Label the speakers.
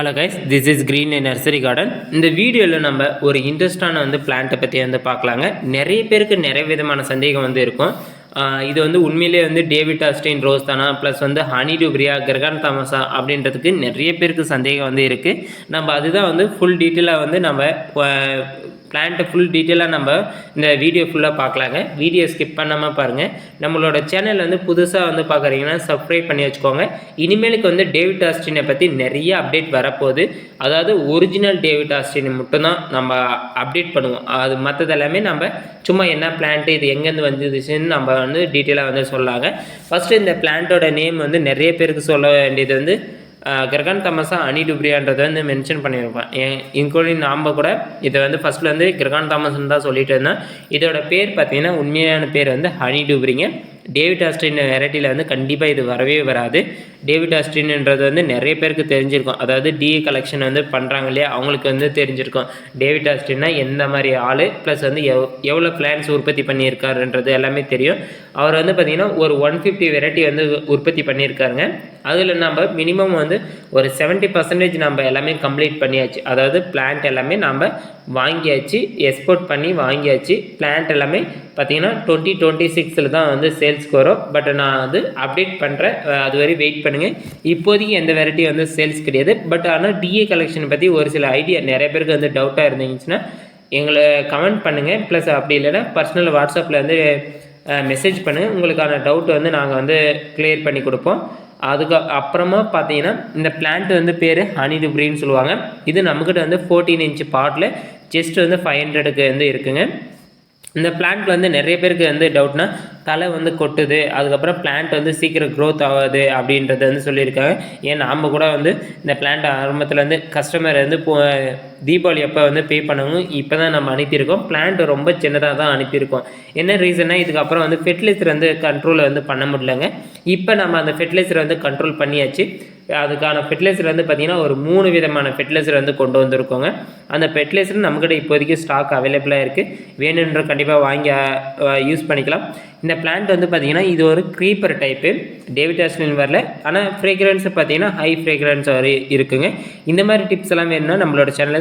Speaker 1: Hello guys this is green nursery garden இந்த வீடியோவில் நம்ம ஒரு இன்ட்ரெஸ்டான வந்து பிளான்ட்டை பற்றி வந்து பார்க்கலாங்க. நிறைய பேருக்கு நிறைய விதமான சந்தேகம் வந்து இருக்கும். இது வந்து உண்மையிலேயே வந்து டேவிட் ஆஸ்டின் ரோஸ் தானா? ப்ளஸ் வந்து ஹனி டூப்ரியா கிரகான் தாமஸா அப்படின்றதுக்கு நிறைய பேருக்கு சந்தேகம் வந்து இருக்குது நம்ம அதுதான் வந்து ஃபுல் டீட்டெயிலாக வந்து நம்ம பிளான்ட்டை ஃபுல் டீட்டெயிலாக நம்ம இந்த வீடியோ ஃபுல்லாக பார்க்கலாங்க. வீடியோ ஸ்கிப் பண்ணாமல் பாருங்கள் நம்மளோட சேனல் வந்து புதுசாக வந்து பார்க்குறீங்கன்னா சப்ஸ்கிரைப் பண்ணி வச்சுக்கோங்க. இனிமேலுக்கு வந்து டேவிட் ஆஸ்டினை பற்றி நிறைய அப்டேட் வரப்போகுது. அதாவது ஒரிஜினல் டேவிட் ஆஸ்டினை மட்டும்தான் நம்ம அப்டேட் பண்ணுவோம். அது மற்றது எல்லாமே நம்ம சும்மா என்ன பிளான்ட்டு இது எங்கேருந்து வந்துச்சுன்னு நம்ம வந்து டீட்டெயிலாக வந்து சொல்லாங்க. ஃபஸ்ட்டு இந்த பிளான்ட்டோட நேம் வந்து நிறைய பேருக்கு சொல்ல வேண்டியது வந்து கிரகன் தமசா அனி டுப்ரியான்றதை வந்து மென்ஷன் பண்ணியிருப்பேன். ஏன் இன்க்ளூடிங் நாம் கூட இதை வந்து ஃபஸ்ட்டில் வந்து கிரகான் தாமஸ்ன்னு தான் சொல்லிட்டு இருந்தேன். இதோட பேர் பார்த்தீங்கன்னா உண்மையான பேர் வந்து ஹனி டுப்ரிங்க டேவிட் ஆஸ்டின் வெரைட்டியில் வந்து கண்டிப்பாக இது வரவே வராது. டேவிட் ஆஸ்டின்ன்றது வந்து நிறைய பேருக்கு தெரிஞ்சிருக்கும். அதாவது டிஏ கலெக்ஷன் வந்து பண்ணுறாங்க இல்லையா? அவங்களுக்கு வந்து தெரிஞ்சிருக்கும். டேவிட் ஆஸ்டின்னா எந்த மாதிரி ஆள்? ப்ளஸ் வந்து எவ் எவ்வளோ பிளான்ஸ் உற்பத்தி பண்ணியிருக்காருன்றது எல்லாமே தெரியும். அவர் வந்து பார்த்திங்கன்னா ஒரு ஒன் ஃபிஃப்டி வெரைட்டி வந்து உற்பத்தி பண்ணியிருக்காருங்க. அதில் நம்ம மினிமம் வந்து ஒரு செவன்ட்டி பர்சன்டேஜ் நம்ம எல்லாமே கம்ப்ளீட் பண்ணியாச்சு. அதாவது பிளான்ட் எல்லாமே நம்ம வாங்கியாச்சு எக்ஸ்போர்ட் பண்ணி வாங்கியாச்சு. பிளான்ட் எல்லாமே பார்த்தீங்கன்னா டுவெண்ட்டி டுவெண்ட்டி சிக்ஸில் தான் வந்து சேல்ஸ்க்கு வரும். பட் நான் வந்து அப்டேட் பண்ணுறேன் அது வரை வெயிட் பண்ணுங்கள் இப்போதைக்கு எந்த வெரைட்டி வந்து சேல்ஸ் கிடையாது. பட் ஆனால் டிஏ கலெக்ஷன் பற்றி ஒரு சில ஐடியா நிறைய பேருக்கு வந்து டவுட்டாக இருந்துச்சுன்னா எங்களை கமெண்ட் பண்ணுங்கள் ப்ளஸ் அப்படி இல்லைன்னா பர்சனல் வாட்ஸ்அப்பில் வந்து மெசேஜ் பண்ணுங்கள் உங்களுக்கான டவுட் வந்து நாங்கள் வந்து கிளியர் பண்ணி கொடுப்போம். அதுக்கு அப்புறமா பார்த்தீங்கன்னா இந்த பிளான்ட் வந்து பேர் ஹனி ப்ரீன்னு சொல்லுவாங்க. இது நம்மக்கிட்ட வந்து ஃபோர்டீன் இன்ச் பாட்டில் ஜஸ்ட் வந்து ஃபைவ் ஹண்ட்ரடுக்கு வந்து இருக்குங்க. இந்த பிளான்ட் வந்து நிறைய பேருக்கு வந்து டவுட்னா தலை வந்து கொட்டுது அதுக்கப்புறம் பிளான்ட் வந்து சீக்கிரம் க்ரோத் ஆகாது அப்படின்றத வந்து சொல்லியிருக்காங்க. ஏன் நாம் கூட வந்து இந்த பிளான்ட் ஆரம்பத்தில் வந்து கஸ்டமர் வந்து போ தீபாவளி அப்போ வந்து பே பண்ணவும் இப்போ தான் நம்ம அனுப்பியிருக்கோம். பிளான்ட் ரொம்ப சின்னதாக தான் அனுப்பியிருக்கோம். என்ன ரீசன்னா இதுக்கப்புறம் வந்து ஃபெர்டிலைசர் வந்து கண்ட்ரோல் வந்து பண்ண முடியலங்க. இப்போ நம்ம அந்த ஃபெர்டிலைசர் வந்து கண்ட்ரோல் பண்ணியாச்சு. அதுக்கான ஃபெர்டிலைசர் வந்து பார்த்திங்கன்னா ஒரு மூணு விதமான ஃபெர்டிலைசர் வந்து கொண்டு வந்திருக்கோங்க. அந்த ஃபெர்டிலைசர் நம்மக்கிட்ட இப்போதைக்கு ஸ்டாக் அவைலபிளாக இருக்குது வேணுன்ற கண்டிப்பாக வாங்கி யூஸ் பண்ணிக்கலாம். இந்த பிளான்ட் வந்து பார்த்திங்கன்னா இது ஒரு க்ரீப்பர் டைப்பு டேவிட் ஆஸ்லின் வரல. ஆனால் ஃப்ரேக்ரன்ஸ் பார்த்தீங்கன்னா ஹை ஃப்ரேக்ரன்ஸ் வரை இருக்குங்க. இந்த மாதிரி டிப்ஸ் எல்லாம் வேணும்னா நம்மளோட சேனலை